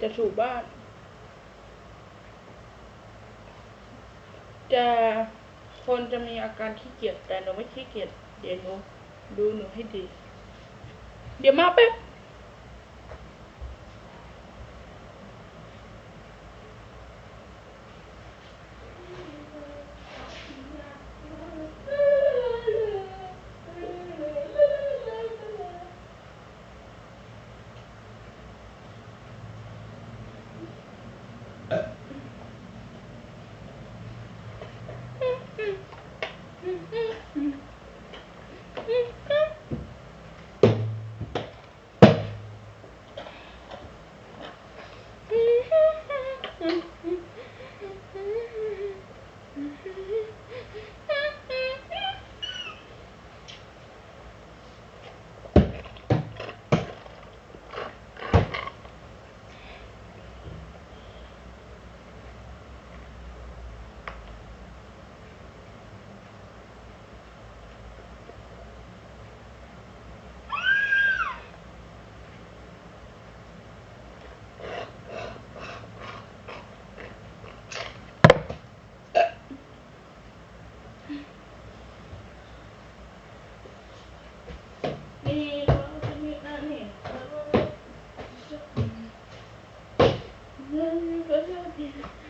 จะถูบ้าน จะคนจะมีอาการขี้เกียจแต่หนูไม่ขี้เกียจเดี๋ยวหนูดูหนูให้ดี เดี๋ยวมาแป๊บ Yeah.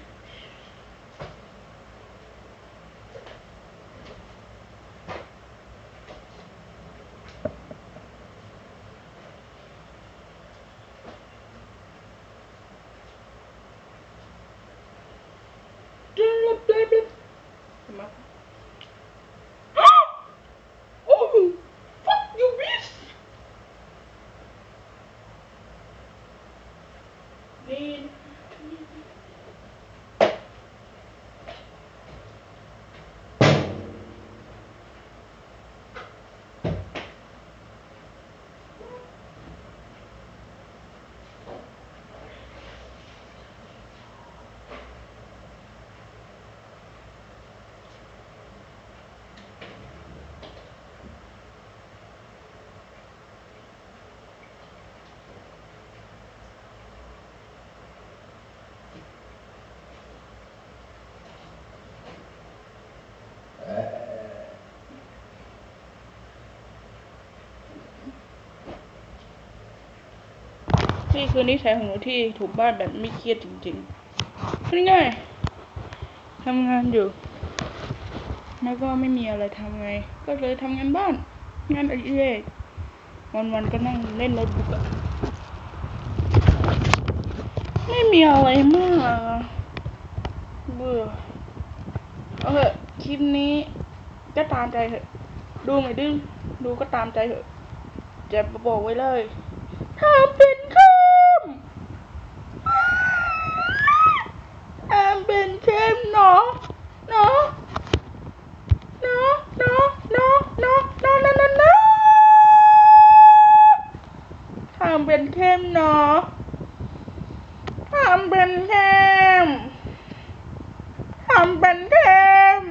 นี่คือนิสัยของหนูที่ถูกบ้านแบบไม่เครียดจริงๆเป็นไงทำงานอยู่แล้วก็ไม่มีอะไรทำไง ก็เลยทำงานบ้าน งานอดิเรกวันๆก็นั่งเล่นโน้ตบุ๊กอะไม่มีอะไรมากเบื่อเออคลิปนี้ก็ตามใจเถอะ ดูไม่ดื้อดูก็ตามใจเถอะจะบอกไว้เลยทำเป็นเข้มทำเป็น เข้มเนาะเนาะเนาะเนาะเนาะเนาะเนาะเนาะเนาะเนาะทำเป็นเข้มเนาะทำเป็นเข้มทำเป็นเข้ม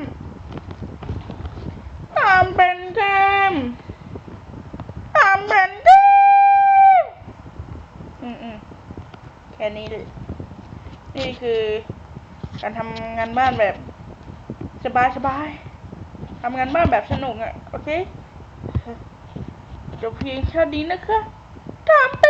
ทำเป็นเข้มทำเป็นดิอืมอืมแค่นี้เลยนี่คือ การทำงานบ้านแบบสบายสบายทำงานบ้านแบบสนุกอะ โอเคจบเพียงแค่นี้นะคะทำ